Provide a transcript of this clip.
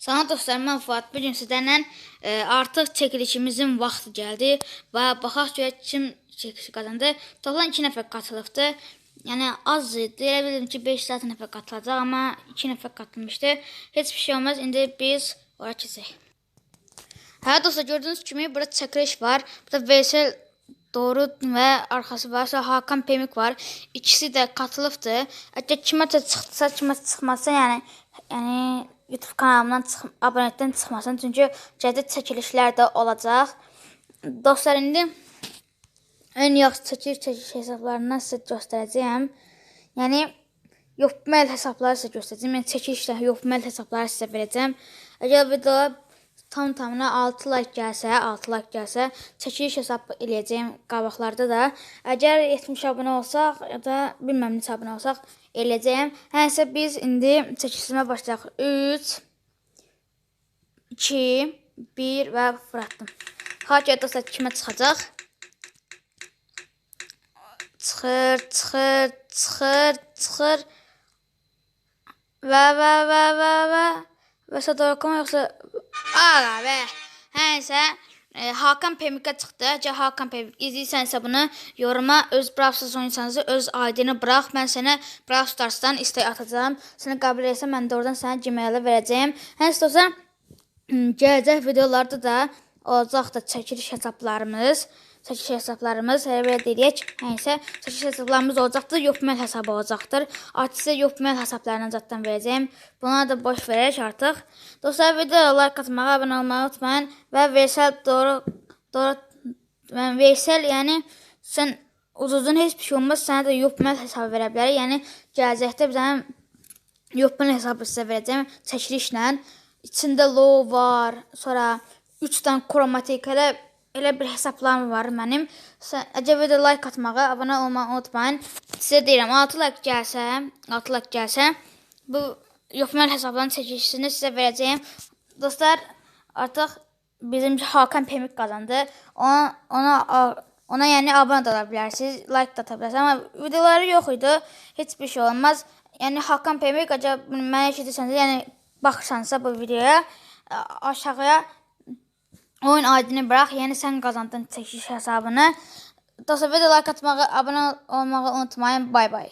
Salam dostlar, mən Fuad. Bu gün sizlərlə e, artıq çəkilişimizin vaxtı gəldi və baxaq görək kim çəkiliş qazandı. Toplam 2 nəfər qatılıbdı. Yəni az idi. Elə bildim ki 5 nəfər qatılacaq, amma 2 nəfər qatılmışdı. Heç bir şey olmaz. İndi biz ora keçək. Hə dostlar, gördüyünüz kimi burada çəkiliş var. Burada Veysel Doğru və arxası var. Sonra Hakan Pemik var. İkisi də qatılıbdı. Əgər kiməsə çıxsa, kiməsə çıxmasa, yəni yəni YouTube kanalımdan çıx abunəlikdən çıxmasın. Çünki cədid çəkilişlər də olacaq. Dostlar indi ən yaxşı çəkiliş çəkiliş hesablarından sizə göstərəcəyəm. Yəni Yopmail hesabları sizə göstərəcəm. Yəni çəkilişlə Yopmail hesabları sizə verəcəm. Əgər videoya tam tamına 6 like gəlsə, 6 like gəlsə, çəkiliş hesabı eləyəcəyim qabaqlarda da. Əgər 70 abunə olsaq ya da bilməm neçə abunə olsaq eləyəcəyəm. Hənsə biz indi çəkilişimə başlayaq. 3 2 1 və fırlatdım. Xaç dostlar kimə çıxacaq? Çıxır, çıxır, çıxır, çıxır. Və və və və və və Sadorkom yoxsa Ağa be. Həysə e, Hakan Pemikə çıxdı. Əgər Hakan Pemik izləyirsənsə bunu yoruma öz Brawl Stars oyunçanızı öz ID-ni burax. Mən sənə Brawl Stars'dan istək atacağam. Səni qəbul etsən mən də oradan sənə Gmail-ə verəcəyəm. Hənsə dostlar gələcək videolarda da olacaq da çəkiliş hesablarımız. Çəkiliş hesablarımız elə belə deyək. Nəysə, çəkiliş hesablarımız olacaqdır, Yopmail hesabı olacaqdır. Artıq sizə Yopmail hesablarından zaten verəcəyim. Buna da boş verək artıq. Dostlar, videoya like atmağı, abunə olmağı unutmayın və Veysel doğru doğru mən Veysel, yəni sən uzun heç bir şey olmaz, sənə də Yopmail hesabı verə bilər. Yəni gələcəkdə bir dənə Yopmail hesabı sizə verəcəm çəkilişlə. İçində low var, sonra 3 dənə kromatik elə elə bir hesablarım var mənim. Əgər video like atmağı, abunə olmağı unutmayın. Sizə deyirəm 6 like gəlsə, 6 like gəlsə bu Yopmail hesablarının çəkilişini sizə verəcəyəm. Dostlar, artıq bizim Hakan Pemik qazandı. Ona ona ona yəni abunə də ola like da ata bilərsiniz. Amma videoları yox idi. Heç bir şey olmaz. Yəni Hakan Pemik əgər mənə eşidirsənsə, yəni baxırsansa bu videoya aşağıya oyun adını bırak. Yəni sən qazandın çəkiliş hesabını. Video like atmağı, abunə olmağı unutmayın. Bay bay.